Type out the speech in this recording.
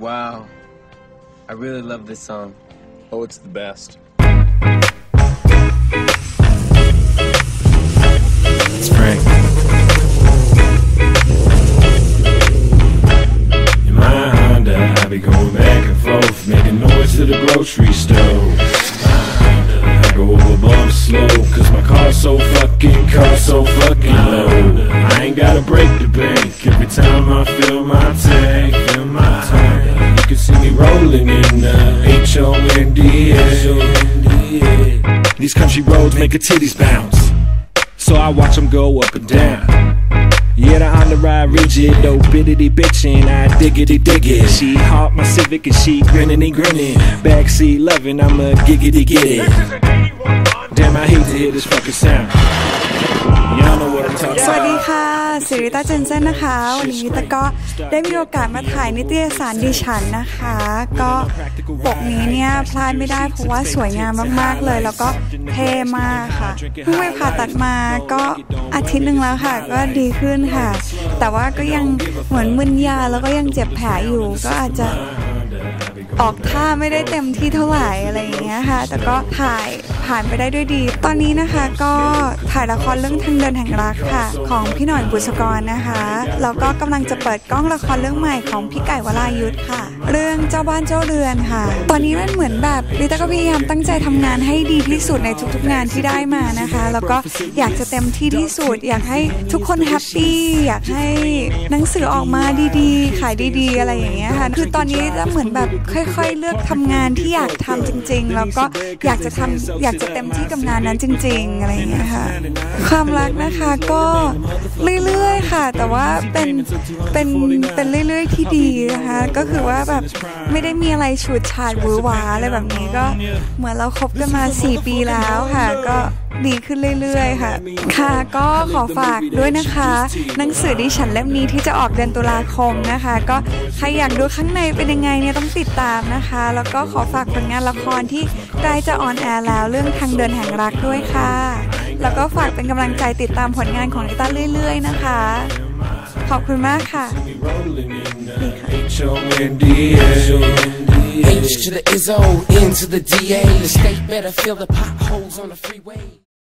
Wow. I really love this song. Oh, it's the best. It's Frank. In my Honda, I be going back and forth, making noise to the grocery store. My Honda, I go over bumps slow, cause my car's so fucking, car so fucking low. I ain't gotta break the bank every time I fill my tank, fill my tank. You can see me rolling in uh, the H-O-N-D-A. These country roads make your titties bounce. So I watch them go up and down. Yeah, the on the ride rigid, though biddity bitchin', I diggity dig it. She hawk my Civic and she grinning and grinning. Backseat loving, I'm a giggity it. Damn, I hate to hear this fucking sound. สวัสดีค่ะสิริตาเจนเซนนะคะ วันนี้ตะก็ได้มีโอกาสมาถ่ายนิตยสารดิฉันนะคะ ก็ปกนี้เนี่ยพลาดไม่ได้เพราะว่าสวยงามมากๆเลย แล้วก็เท่มากค่ะเพิ่งไปผ่าตัดมาก็อาทิตย์หนึ่งแล้วค่ะ ก็ดีขึ้นค่ะ แต่ว่าก็ยังเหมือนมึนยาแล้วก็ยังเจ็บแผลอยู่ ก็อาจจะ ออกท่าไม่ได้เต็มที่เท่าไหร่อะไรอย่างเงี้ยค่ะ แต่ก็ถ่ายผ่านไปได้ด้วยดี ตอนนี้นะคะก็ถ่ายละครเรื่องทางเดินแห่งรักค่ะ ของพี่หน่อยบุษกรนะคะแล้วก็กำลังจะเปิดกล้องละครเรื่องใหม่ของพี่ไก่วรายุทธค่ะ เรื่องเจ้าบ้านเจ้าเรือนค่ะ ตอนนี้มันเหมือนแบบลิต้าก็พยายามตั้งใจทำงานให้ดีที่สุดในทุกๆงานที่ได้มานะคะ แล้วก็อยากจะเต็มที่ที่สุดอยากให้ทุกคนแฮปปี้อยากให้หนังสือออกมาดีๆ ขายดีๆ อะไรอย่างเงี้ยค่ะ คือตอนนี้จะเหมือนแบบค่อยๆ เลือกทำงานที่อยากทำจริง ๆ แล้วก็อยากจะทำอยากจะเต็มที่กับงานนั้นจริง ๆ อะไรอย่างเงี้ยค่ะ ความรักนะคะก็เรื่อยๆค่ะ แต่ว่าเป็นเป็นเป็นเรื่อยๆที่ดีนะคะก็คือว่าแบบไม่ได้มีอะไรฉูดฉาดหวือหวาอะไรแบบนี้ก็เหมือนเราคบกันมา 4 ปีแล้วค่ะก็ดีขึ้นเรื่อยๆ ค่ะ ค่ะก็ขอฝากด้วยนะคะ หนังสือดิฉันเล่มนี้ที่จะออกเดือนตุลาคมนะคะ ก็ใครอยากดูข้างในเป็นยังไงเนี่ยต้องติดตามนะคะ แล้วก็ขอฝากผลงานละครที่ใกล้จะออนแอร์แล้วเรื่องทางเดินแห่งรักด้วยค่ะ แล้วก็ฝากเป็นกำลังใจติดตามผลงานของลิต้าเรื่อย ๆ นะคะ ขอบคุณมากค่ะ Rolling in the H-O-N-D-A. H to the Izzo, N to the DA. The state better fill the potholes on the freeway.